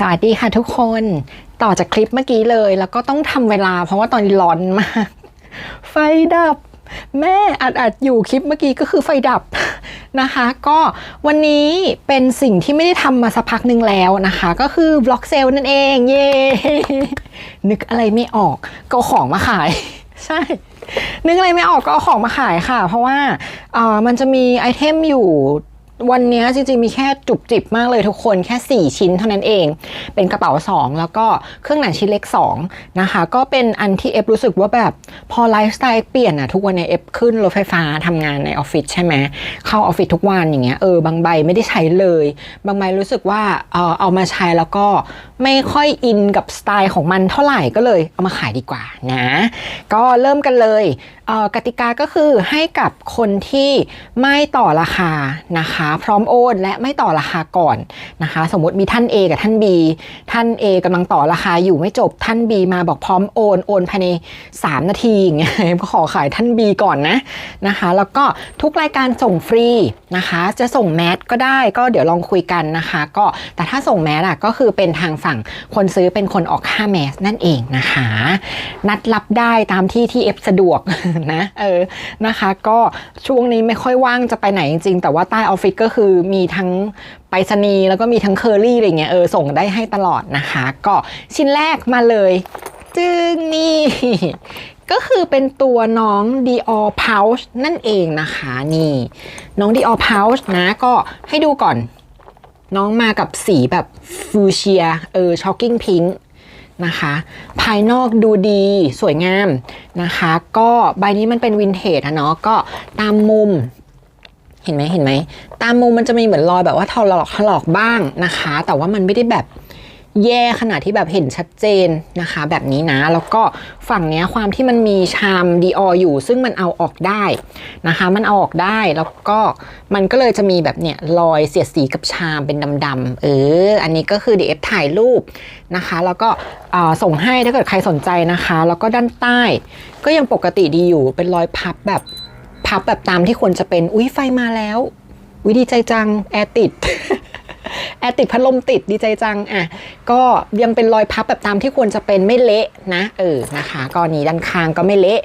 สวัสดีค่ะทุกคน ต่อจากคลิปเมื่อกี้เลย แล้วก็ต้องทำเวลา เพราะว่าตอนนี้ร้อนมาก ไฟดับ แม่อัดอัดอยู่คลิปเมื่อกี้ก็คือไฟดับนะคะ ก็วันนี้เป็นสิ่งที่ไม่ได้ทำมาสักพักหนึ่งแล้วนะคะ ก็คือบล็อกเซลนั่นเองเย้นึกอะไรไม่ออกก็ของมาขาย ใช่นึกอะไรไม่ออกก็เอาของมาขายค่ะ เพราะว่าเออมันจะมีไอเทมอยู่ วันนี้จริงๆมีแค่จุบจิบมากเลยทุกคนแค่ 4 ชิ้นเท่านั้นเอง เป็นกระเป๋า 2 แล้วก็เครื่องหนังชิ้นเล็ก 2 นะคะ ก็เป็นอันที่เอฟรู้สึกว่าแบบพอไลฟ์สไตล์เปลี่ยนอะทุกวันเนี้ยเอฟขึ้นรถไฟฟ้าทำงานในออฟฟิศใช่ไหมเข้าออฟฟิศทุกวันอย่างเงี้ยเออบางใบไม่ได้ใช้เลย บางใบรู้สึกว่าเออเอามาใช้แล้วก็ไม่ค่อยอินกับสไตล์ของมันเท่าไหร่ก็เลยเอามาขายดีกว่านะก็เริ่มกันเลยเออกติกาก็คือให้กับคนที่ไม่ต่อราคานะคะพร้อมโอนและไม่ต่อราคาก่อนนะคะ สมมติมีท่าน A กับท่าน B ท่าน A กำลังต่อราคาอยู่ไม่จบท่าน B มาบอกพร้อมโอนโอนภายใน 3 นาทีอย่างเงี้ยก็ขอขายท่าน B ก่อนนะนะคะ แล้วก็ทุกรายการส่งฟรีนะคะ จะส่งแมสก็ได้ก็เดี๋ยวลองคุยกันนะคะ ก็แต่ถ้าส่งแมสอะก็คือเป็นทางฝั่งคนซื้อเป็นคนออกค่าแมสนั่นเองนะคะ นัดรับได้ตามที่ที่เอฟสะดวกนะเออนะคะ ก็ช่วงนี้ไม่ค่อยว่างจะไปไหนจริงๆแต่ว่าใต้ออฟฟิศก็คือมีทั้งไปรษณีย์แล้วก็มีทั้งเคอรี่อะไรเงี้ยเออส่งได้ให้ตลอดนะคะ ก็ชิ้นแรกมาเลย จึงนี่ก็คือเป็นตัวน้อง Dior Pouch นั่นเองนะคะนี่ น้อง Dior Pouch นะก็ให้ดูก่อน น้องมากับสีแบบฟูเชียเออช็อกกิ้งพิงค์นะคะ ภายนอกดูดีสวยงามนะคะ ก็ใบนี้มันเป็นวินเทจอะเนาะก็ตามมุม เห็นไหมเห็นไหมตามมุมมันจะมีเหมือนรอยแบบว่าถลอกถลอกบ้างนะคะ แต่ว่ามันไม่ได้แบบแย่ขนาดที่แบบเห็นชัดเจนนะคะ แบบนี้นะ แล้วก็ฝั่งเนี้ยความที่มันมีชามดีออยู่ ซึ่งมันเอาออกได้นะคะ มันเอาออกได้แล้วก็มันก็เลยจะมีแบบเนี่ยรอยเสียดสีกับชามเป็นดำๆเออ อันนี้ก็คือเดี๋ยวเอฟถ่ายรูปนะคะ แล้วก็ส่งให้ถ้าเกิดใครสนใจนะคะ แล้วก็ด้านใต้ ก็ยังปกติดีอยู่เป็นรอยพับแบบ พับแบบตามที่ควรจะเป็น อุ้ยไฟมาแล้ว วิดีใจจัง แอร์ติด แอร์ติดพัดลมติดดีใจจัง อะ ก็ยังเป็นรอยพับแบบตามที่ควรจะเป็นไม่เละนะ เออ นะคะ ก็นี้ด้านข้างก็ไม่เละ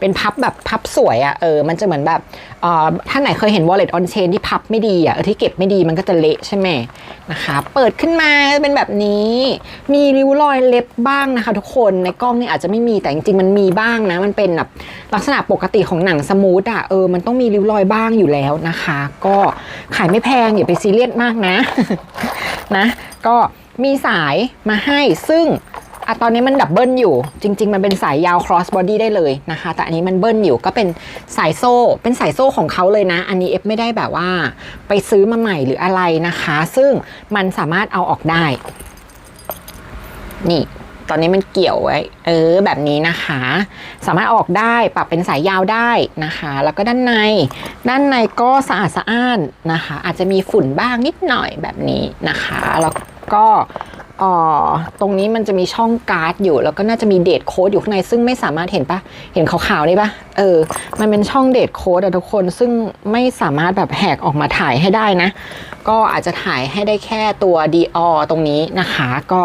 เป็นพับแบบพับสวยอะ่ะเออมันจะเหมือนแบบเอ่อท่านไหนเคยเห็น wallet on chain ที่พับไม่ดีอะ่ะที่เก็บไม่ดีมันก็จะเละใช่ไหมนะคะ เปิดขึ้นมาเป็นแบบนี้ มีริ้วรอยเล็บบ้างนะคะ ทุกคนในกล้องนี่อาจจะไม่มีแต่จริงๆมันมีบ้างนะ มันเป็นแบบลักษณะปกติของหนังสมูทอะเออมันต้องมีริ้วรอยบ้างอยู่แล้วนะคะ ก็ขายไม่แพงอย่าไปซีเรียสมากนะนะ ก็มีสายมาให้ซึ่ง อะตอนนี้มันดับเบิลอยู่ จริง ๆ มันเป็นสายยาว cross body ได้เลยนะคะ แต่อันนี้มันเบิลอยู่ก็เป็นสายโซ่ เป็นสายโซ่ของเขาเลยนะ อันนี้เอฟไม่ได้แบบว่า ไปซื้อมาใหม่หรืออะไรนะคะ ซึ่งมันสามารถเอาออกได้ นี่ตอนนี้มันเกี่ยวไว้เออแบบนี้นะคะ สามารถเอาออกได้ปรับเป็นสายยาวได้นะคะ แล้วก็ด้านใน ด้านในก็สะอาดสะอ้านนะคะ อาจจะมีฝุ่นบ้างนิดหน่อยแบบนี้นะคะ แล้วก็ ตรงนี้มันจะมีช่องการ์ดอยู่ แล้วก็น่าจะมีเดทโค้ดอยู่ข้างใน ซึ่งไม่สามารถเห็นปะเห็นขาวๆนี่ปะเออ มันเป็นช่องเดทโค้ดอะทุกคน ซึ่งไม่สามารถแบบแหกออกมาถ่ายให้ได้นะ ก็อาจจะถ่ายให้ได้แค่ตัว d อตรงนี้นะคะ ก็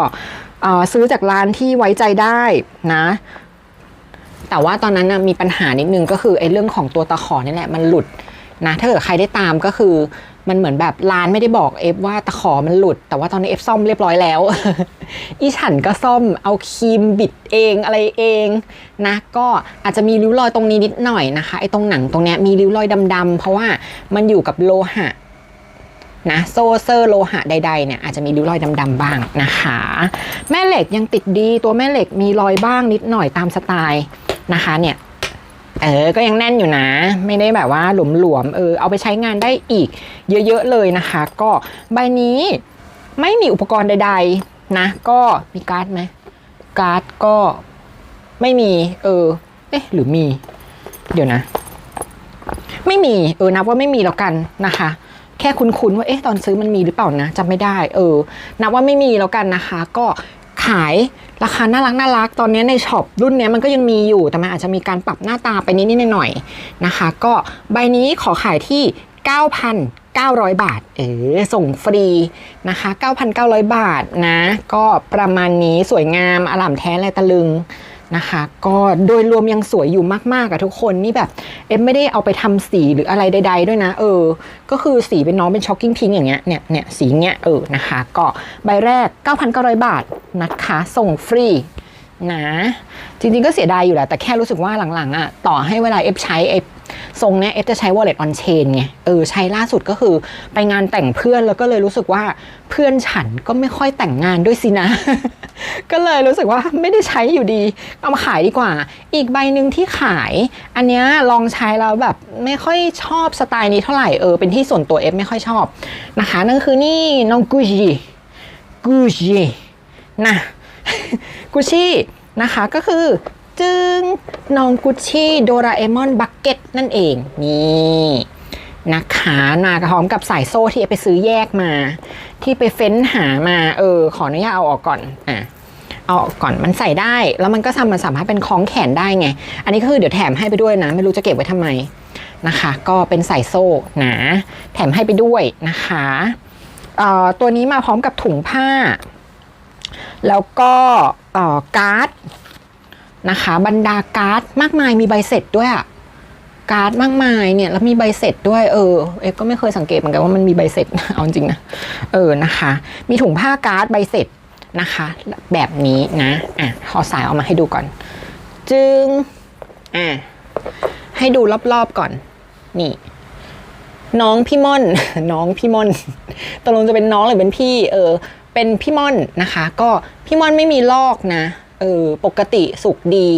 เออซื้อจากร้านที่ไว้ใจได้นะแต่ว่าตอนนั้นนะมีปัญหานิดนึงก็คือไอ้เรื่องของตัวตะขอนี่แหละมันหลุดนะถ้าเกิดใครได้ตามก็คือ มันเหมือนแบบร้านไม่ได้บอกเอฟว่าตะขอมันหลุด แต่ว่าตอนนี้เอฟซ่อมเรียบร้อยแล้ว อีฉันก็ซ่อมเอาครีมบิดเองอะไรเองนะก็อาจจะมีริ้วรอยตรงนี้นิดหน่อยนะคะไอ้ตรงหนังตรงเนี้ยมีริ้วรอยดำๆเพราะว่ามันอยู่กับโลหะนะโซเซอร์โลหะใดๆเนี่ยอาจจะมีริ้วรอยดำๆบ้างนะคะ แม่เหล็กยังติดดีตัวแม่เหล็กมีรอยบ้างนิดหน่อยตามสไตล์นะคะเนี่ย เออ ก็ยังแน่นอยู่นะ ไม่ได้แบบว่าหลวมๆ เออ เอาไปใช้งานได้อีก เยอะๆเลยนะคะ ก็ใบนี้ไม่มีอุปกรณ์ใด ๆ นะ ก็มีการ์ดไหมการ์ดก็ไม่มี เออ เอ๊ะ หรือมี เดี๋ยวนะ ไม่มี เออ นับว่าไม่มีแล้วกันนะคะแค่คุ้นๆว่าเอ๊ะตอนซื้อมันมีหรือเปล่านะจำไม่ได้ เออนับว่าไม่มีแล้วกันนะคะ ก็ ขายราคาน่ารักน่ารักตอนนี้ในช็อปรุ่นนี้มันก็ยังมีอยู่แต่มันอาจจะมีการปรับหน้าตาไปนิดๆหน่อยๆนะคะ ก็ใบนี้ขอขายที่900 บาท เออส่งฟรีนะคะ 9,900 บาทนะ ก็ประมาณนี้สวยงามอลามแท้และตะลึงนะคะ ก็โดยรวมยังสวยอยู่มากๆอะทุกคนนี่แบบ เอ็มไม่ได้เอาไปทำสีหรืออะไรใด ๆ ด้วยนะ เออ ก็คือสีเป็นน้องเป็นช็อกกิ้งพิงอย่างเงี้ยเนี่ยเนี่ยสีเงี้ยเออนะคะ ก็ใบแรก 9,900 บาท นะคะ ส่งฟรีนะจริงๆก็เสียดายอยู่แหละ แต่แค่รู้สึกว่าหลังๆอะต่อให้เวลาเอฟใช้ไอฟทรงเนี้ยเอฟจะใช้ wallet on chain ไงเออใช้ล่าสุดก็คือไปงานแต่งเพื่อนแล้วก็เลยรู้สึกว่าเพื่อนฉันก็ไม่ค่อยแต่งงานด้วยสินะ ก็เลยรู้สึกว่าไม่ได้ใช้อยู่ดี เอามาขายดีกว่า อีกใบหนึ่งที่ขาย อันเนี้ยลองใช้แล้วแบบไม่ค่อยชอบสไตล์นี้เท่าไหร่เออเป็นที่ส่วนตัวเอฟไม่ค่อยชอบนะคะนั่นคือนี่น้องกุชิกุชิ นะกุชินะคะก็คือจึงน้องกุชชี่โดราเอมอนบักเก็ตนั่นเอง นี่นะคะมาพร้อมกับสายโซ่ที่ไปซื้อแยกมา ที่ไปเฟ้นหามา เออ ขออนุญาตเอาออกก่อนอะเอาออกก่อนมันใส่ได้ แล้วมันก็ทำมันสามารถเป็นคล้องแขนได้ไง อันนี้ก็คือเดี๋ยวแถมให้ไปด้วยนะ ไม่รู้จะเก็บไว้ทำไมนะคะ ก็เป็นสายโซ่หนาแถมให้ไปด้วยนะคะเอ่อตัวนี้มาพร้อมกับถุงผ้า แล้วก็การ์ดนะคะ บรรดาการ์ดมากมายมีใบเสร็จด้วยอะการ์ดมากมายเนี่ยแล้วมีใบเสร็จด้วยเออเอ็กก็ไม่เคยสังเกตเหมือนกันว่ามันมีใบเสร็จเอาจริงนะเออนะคะ มีถุงผ้าการ์ดใบเสร็จนะคะ แบบนี้นะอะขอสายออกมาให้ดูก่อน จึงอะให้ดูรอบๆก่อน นี่ น้องพี่ม่อน น้องพี่ม่อนตกลงจะเป็นน้องหรือเป็นพี่ เออ เป็นพี่ม่อนนะคะ ก็พี่ม่อนไม่มีลอกนะเออปกติสุกดี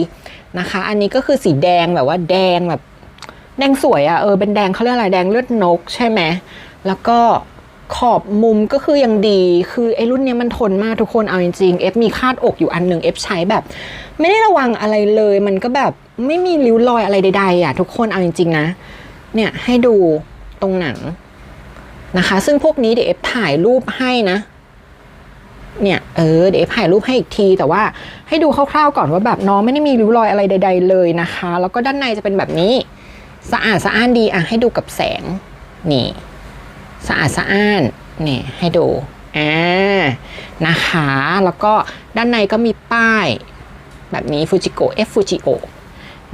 นะคะ อันนี้ก็คือสีแดงแบบว่าแดงแบบ แดงสวยอะ่ะเออเป็นแดงเขาเรียกอะไรแดงเลือดนกใช่ไหมแล้วก็ขอบมุมก็คือยังดีคือไอ้รุ่นนี้มันทนมากทุกคนเอาจริงๆเอฟมีคาดอกอยู่อันหนึ่งเอฟใช้แบบ ไม่ได้ระวังอะไรเลย มันก็แบบไม่มีริ้วรอยอะไรใดๆอะทุกคนเอาจริงๆนะ เนี่ยให้ดูตรงหนังนะคะ ซึ่งพวกนี้เดี๋ยวเอฟถ่ายรูปให้นะ เนี่ยเออเดี๋ยวเอฟถ่ายรูปให้อีกที แต่ว่าให้ดูคร่าวๆก่อนว่าแบบน้องไม่ได้มีริ้วรอยอะไรใด ๆ เลยนะคะ แล้วก็ด้านในจะเป็นแบบนี้ สะอาดสะอ้านดีอะให้ดูกับแสงนี่สะอาดสะอ้านนี่ให้ดูอ่านะคะแล้วก็ด้านในก็มีป้าย แบบนี้ฟูจิโกะ F ฟูจิโอ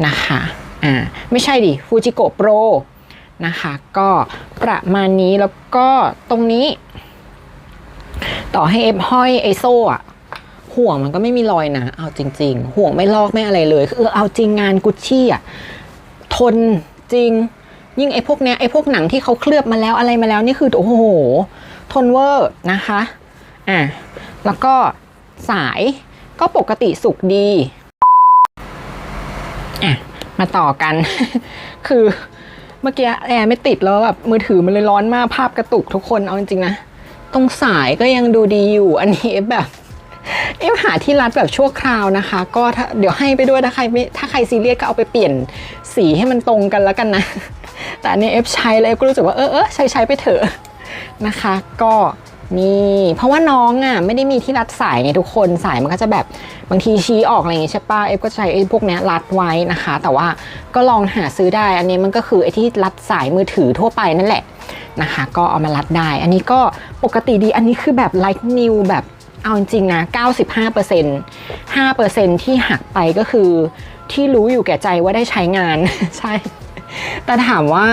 นะคะอ่าไม่ใช่ดิฟูจิโกะโปรนะคะ ก็ประมาณนี้แล้วก็ตรงนี้ ต่อให้เอฟห้อยไอโซ่อะห่วงมันก็ไม่มีรอยนะ เอาจริง ๆ ห่วงไม่ลอกไม่อะไรเลยคือเอาจริงงานกุชชี่อะทนจริง ยิ่งไอพวกเนี้ยไอพวกหนังที่เขาเคลือบมาแล้วอะไรมาแล้วนี่คือโอ้โห ทนเวอร์นะคะอะแล้วก็สายก็ปกติสุกดีอะมาต่อกัน คือเมื่อกี้แอร์ไม่ติดแล้วแบบมือถือมันเลยร้อนมากภาพกระตุกทุกคนเอาจริงๆนะ ตรงสายก็ยังดูดีอยู่อันนี้แบบเอ็มหาที่รัดแบบชั่วคราวนะคะ ก็เดี๋ยวให้ไปด้วยถ้าใครไม่ถ้าใครซีเรียสก็เอาไปเปลี่ยนสีให้มันตรงกันแล้วกันนะ แต่อันนี้เอฟใช้แล้วเอฟก็รู้สึกว่าเออเออใช้ใช้ไปเถอะนะคะ ก็นี่เพราะว่าน้องอะไม่ได้มีที่รัดสายไงทุกคนสายมันก็จะแบบบางทีชี้ออกอะไรอย่างงี้ใช่ปะเอฟก็ใช้ไอ้พวกเนี้ยรัดไว้นะคะ แต่ว่าก็ลองหาซื้อได้อันนี้มันก็คือไอ้ที่รัดสายมือถือทั่วไปนั่นแหละ นะคะ ก็เอามารัดได้ อันนี้ก็ปกติดีอันนี้คือแบบ like new แบบเอาจริงๆนะ95% 5%ที่หักไปก็คือที่รู้อยู่แก่ใจว่าได้ใช้งาน ใช่ แต่ถามว่า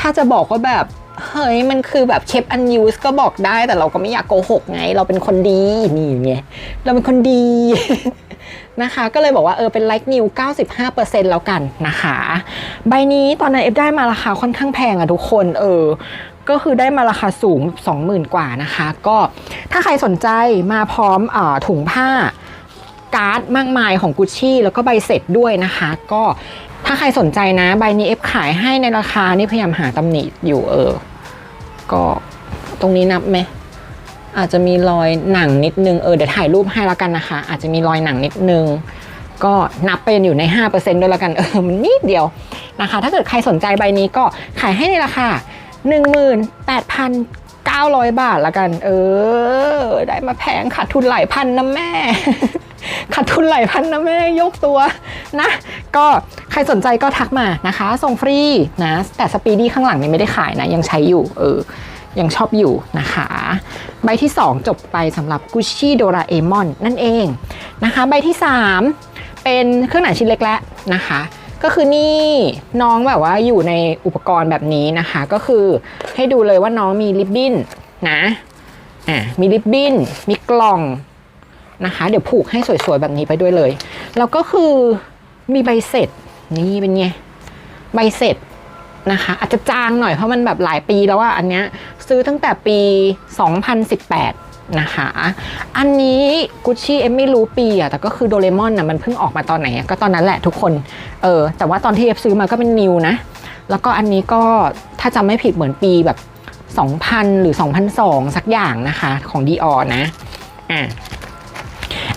ถ้าจะบอกว่าแบบ เฮ้ย มันคือแบบเชฟอันยูสก็บอกได้แต่เราก็ไม่อยากโกหกไง เราเป็นคนดี นี่ไงเราเป็นคนดี นะคะ ก็เลยบอกว่าเออเป็นไลค์นิว95%แล้วกันนะคะ ใบนี้ตอนนั้นเอฟได้มาราคาค่อนข้างแพงอะทุกคนเออก็คือได้มาราคาสูง 20,000 กว่านะคะ ก็ถ้าใครสนใจมาพร้อมอถุงผ้าการ์ดมากมายของกุชชี่แล้วก็ใบเสร็จด้วยนะคะ ก็ถ้าใครสนใจนะ ใบนี้เอฟขายให้ในราคานี่พยายามหาตำหนิอยู่เออ ก็ตรงนี้นับไหม อาจจะมีรอยหนังนิดนึง เออเดี๋ยวถ่ายรูปให้แล้วกันนะคะ อาจจะมีรอยหนังนิดนึง ก็นับเป็นอยู่ใน 5%ด้วยแล้วกัน เออมันนิดเดียวนะคะ ถ้าเกิดใครสนใจใบนี้ก็ขายให้ในราคา 18,900 บาทละกัน เออ ได้มาแพงขาดทุนหลายพันนะแม่ขาดทุนหลายพันนะแม่ยกตัวนะ ก็ใครสนใจก็ทักมานะคะ ส่งฟรีนะ แต่สปีดี้ข้างหลังนี่ไม่ได้ขายนะ ยังใช้อยู่ เออ ยังชอบอยู่นะคะ ใบที่ 2 จบไปสำหรับ Gucci Doraemon นั่นเองนะคะ ใบที่ 3 เป็นเครื่องหนังชิ้นเล็กแล้วนะคะ ก็คือนี่น้องแบบว่าอยู่ในอุปกรณ์แบบนี้นะคะ ก็คือให้ดูเลยว่าน้องมีริบบิ้นนะอะมีริบบิ้นมีกล่องนะคะ เดี๋ยวผูกให้สวยๆ แบบนี้ไปด้วยเลย แล้วก็คือมีใบเสร็จนี่เป็นไงใบเสร็จ นะคะ อาจจะจางหน่อยเพราะมันแบบหลายปีแล้วว่าอันเนี้ยซื้อตั้งแต่ปี 2018 นะคะ อันนี้กุชชี่เอ็มไม่รู้ปีอะแต่ก็คือโดเรมอนอะมันเพิ่งออกมาตอนไหนก็ตอนนั้นแหละทุกคนเออแต่ว่าตอนที่เอฟซื้อมาก็เป็นนิวนะแล้วก็อันนี้ก็ถ้าจำไม่ผิดเหมือนปีแบบ 2000 หรือ 2002 สักอย่างนะคะของดีออนะอะ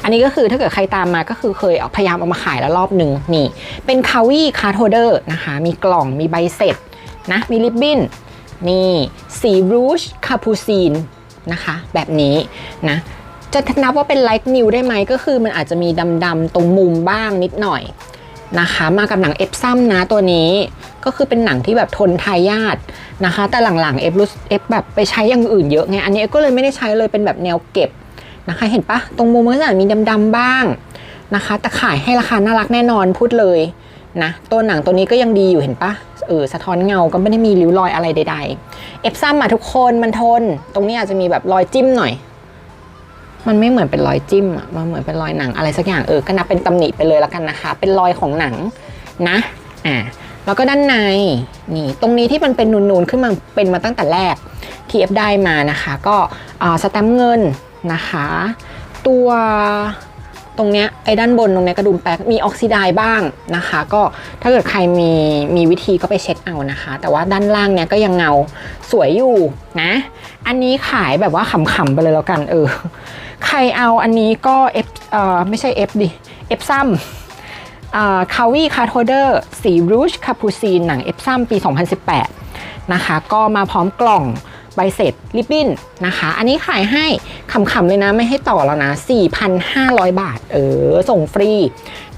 อันนี้ก็คือถ้าเกิดใครตามมาก็คือเคยเอาพยายามเอามาขายแล้วรอบหนึ่งนี่ เป็นคาวีคาร์โทเดอร์นะคะ มีกล่องมีใบเสร็จนะมีริบบิ้นนี่สีรูชคาปูซีนนะคะ แบบนี้นะจะนับว่าเป็นไลท์นิวได้ไหมก็คือมันอาจจะมีดำๆตรงมุมบ้างนิดหน่อยนะคะ มากับหนังเอฟซัมนะตัวนี้ก็คือเป็นหนังที่แบบทนทายาทนะคะ แต่หลังๆเอฟรู้เอฟแบบไปใช้อย่างอื่นเยอะไงอันนี้ก็เลยไม่ได้ใช้เลยเป็นแบบแนวเก็บ นะคะ เห็นปะตรงมุมมันก็จะมีดำๆบ้างนะคะ แต่ขายให้ราคาน่ารักแน่นอนพูดเลยนะตัวหนังตัวนี้ก็ยังดีอยู่เห็นปะเออสะท้อนเงาก็ไม่ได้มีริ้วรอยอะไรใดๆ เอฟซัมมาทุกคนมันทน ตรงนี้อาจจะมีแบบรอยจิ้มหน่อย มันไม่เหมือนเป็นรอยจิ้มอะมันเหมือนเป็นรอยหนังอะไรสักอย่างเออก็นับเป็นตำหนิไปเลยแล้วกันนะคะ เป็นรอยของหนังนะอ่าแล้วก็ด้านในนี่ตรงนี้ที่มันเป็นนูนๆขึ้นมาเป็นมาตั้งแต่แรกที่เอฟได้มานะคะ ก็อ่าสแตมป์เงิน นะคะ ตัวตรงเนี้ยไอ้ด้านบนตรงเนี้ยกระดุมแป๊กมีออกซิไดบ้างนะคะ ก็ถ้าเกิดใครมีมีวิธีก็ไปเช็คเอานะคะ แต่ว่าด้านล่างเนี้ยก็ยังเงาสวยอยู่นะ อันนี้ขายแบบว่าขำๆไปเลยแล้วกันเออใครเอาอันนี้ก็ F เอ่อไม่ใช่ F ดิ F ซ้ำคาวีคาร์โทเดอร์สีรูชคาปูซีนหนัง F ซ้ำปี 2018 นะคะ ก็มาพร้อมกล่อง ใบเสร็จริบบิ้นนะคะ อันนี้ขายให้ขำๆเลยนะไม่ให้ต่อแล้วนะ 4,500 บาท เออ ส่งฟรี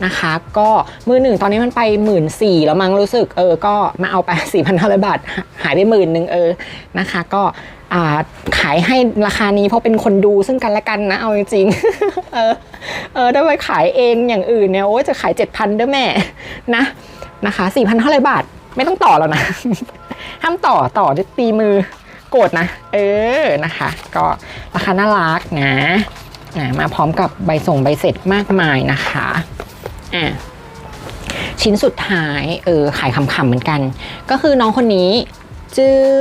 นะคะ ก็มือหนึ่งตอนนี้มันไป1 4ื่นแล้วมั้งรู้สึก เออ ก็มาเอาไป 4,500 บาท หายไปหมื่นหนึ่งเออนะคะก็ขายให้ราคานี้เพราะเป็นคนดูซึ่งกันและกันนะเอาจริงๆเออเออถ้ไปขายเองอย่างอื่นเนี่ยโอ้ยจะขาย 7,000ด้วยแม่นะนะคะ4,500 บาทไม่ต้องต่อแล้วนะ ห้ามต่อต่อด้วยตีมือ กรธนะ เออนะคะ ก็ราคาน่ารักนะอะมาพร้อมกับใบส่งใบเสร็จมากมายนะคะอะชิ้นสุดท้ายเออขายขำๆเหมือนกัน ก็คือน้องคนนี้จึง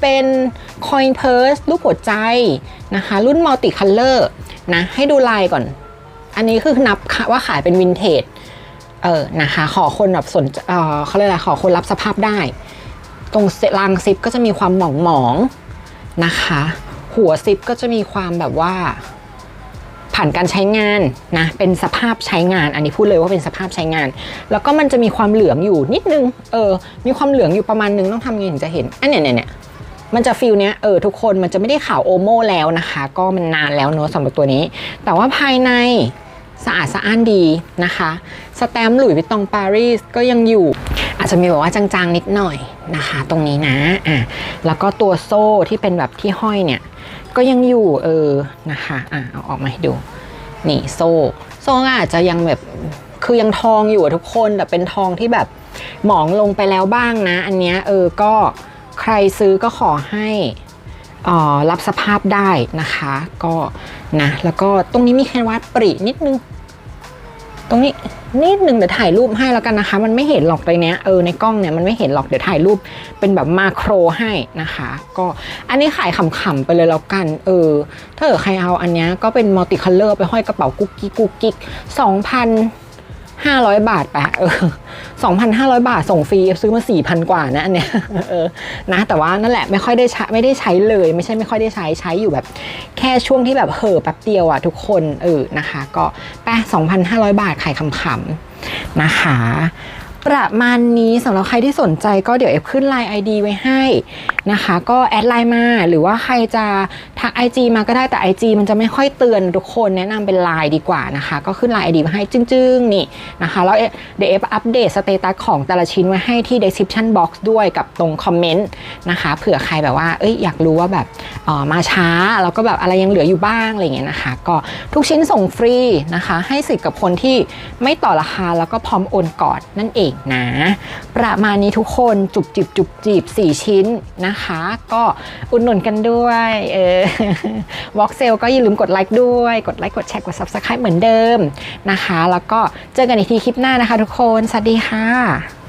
เป็น Coin Purse รูปหัวใจนะคะ รุ่น Multi Color นะให้ดูลายก่อน อันนี้คือนับว่าขายเป็นวินเทจเออนะคะ ขอคนแบบสนเออเขาเรียกอะไรขอคนรับสภาพได้ ตรงรางซิปก็จะมีความหมองหมองๆนะคะ หัวซิปก็จะมีความแบบว่า ผ่านการใช้งานนะเป็นสภาพใช้งาน อันนี้พูดเลยว่าเป็นสภาพใช้งาน แล้วก็มันจะมีความเหลืองอยู่นิดนึงเออมีความเหลืองอยู่ประมาณนึงต้องทำยังไงถึงจะเห็นอันเนี้ยเนี่ยเนี่ยมันจะฟิลเนี้ยเออทุกคนมันจะไม่ได้ขาวโอโม่แล้วนะคะ ก็มันนานแล้วเนอะสำหรับตัวนี้ แต่ว่าภายในสะอาดสะอ้านดีนะคะ สแตมป์หลุยส์วิตตองปารีสก็ยังอยู่ อาจจะมีแบบว่าจางๆนิดหน่อยนะคะ ตรงนี้นะอะแล้วก็ตัวโซ่ที่เป็นแบบที่ห้อยเนี่ย ก็ยังอยู่เออนะคะอะเอาออกมาให้ดูนี่โซ่โซ่อาจจะยังแบบคือยังทองอยู่ทุกคนแต่เป็นทองที่แบบหมองลงไปแล้วบ้างนะ อันเนี้ยเออก็ใครซื้อก็ขอให้อ่อรับสภาพได้นะคะ ก็นะแล้วก็ตรงนี้มีแคนวาสปรินิดนึง ตรงนี้นิดหนึ่งเดี๋ยวถ่ายรูปให้แล้วกันนะคะ มันไม่เห็นหรอกในเนี้ยเออในกล้องเนี่ยมันไม่เห็นหรอกเดี๋ยวถ่ายรูปเป็นแบบมาโครให้นะคะ ก็อันนี้ขายขำๆไปเลยแล้วกันเออถ้าเกิดใครเอาอันนี้ก็เป็นมัลติคัลเลอร์ไปห้อยกระเป๋ากุ๊กกิ๊กกุ๊กกิ๊กสองพัน ห้าร้อยบาทไปะเออสองพันห้าร้อยบาทส่งฟรีซื้อมาสี่พันกว่านะอันเนี้ยเออนะแต่ว่านั่นแหละไม่ค่อยได้ใช้ไม่ได้ใช้เลยไม่ใช่ไม่ค่อยได้ใช้ใช้อยู่แบบ แค่ช่วงที่แบบเห่อแป๊บเดียวอะทุกคนเออนะคะ ก็แปะ2,500 บาทขายขำๆนะคะ ประมาณนี้สำหรับใครที่สนใจก็เดี๋ยวเอฟขึ้นไลน์ ID ไว้ให้นะคะ ก็แอดไลน์มาหรือว่าใครจะทัก IG มาก็ได้แต่ IG มันจะไม่ค่อยเตือนทุกคนแนะนำเป็นไลน์ดีกว่านะคะ ก็ขึ้นไลน์ ID มาให้จึ้งๆนี่นะคะ แล้วเดี๋ยวเอฟอัปเดตสเตตัสของแต่ละชิ้นไว้ให้ที่ description box ด้วยกับตรงคอมเมนต์นะคะเผื่อใครแบบว่าเอ้ยอยากรู้ว่าแบบ มาช้าแล้วก็แบบอะไรยังเหลืออยู่บ้างอะไรเงี้ยนะคะ ก็ทุกชิ้นส่งฟรีนะคะ ให้สิทธิ์กับคนที่ไม่ต่อราคาแล้วก็พร้อมโอนก่อนนั่นเองนะ ประมาณนี้ทุกคนจุบจิบจุบจีบ4 ชิ้นนะคะ ก็อุดหนุนกันด้วยเออวอล์กเซลก็อย่าลืมกดไลค์ด้วย กดไลค์กดแชร์กด Subscribe เหมือนเดิมนะคะ แล้วก็เจอกันอีกทีคลิปหน้านะคะทุกคน สวัสดีค่ะ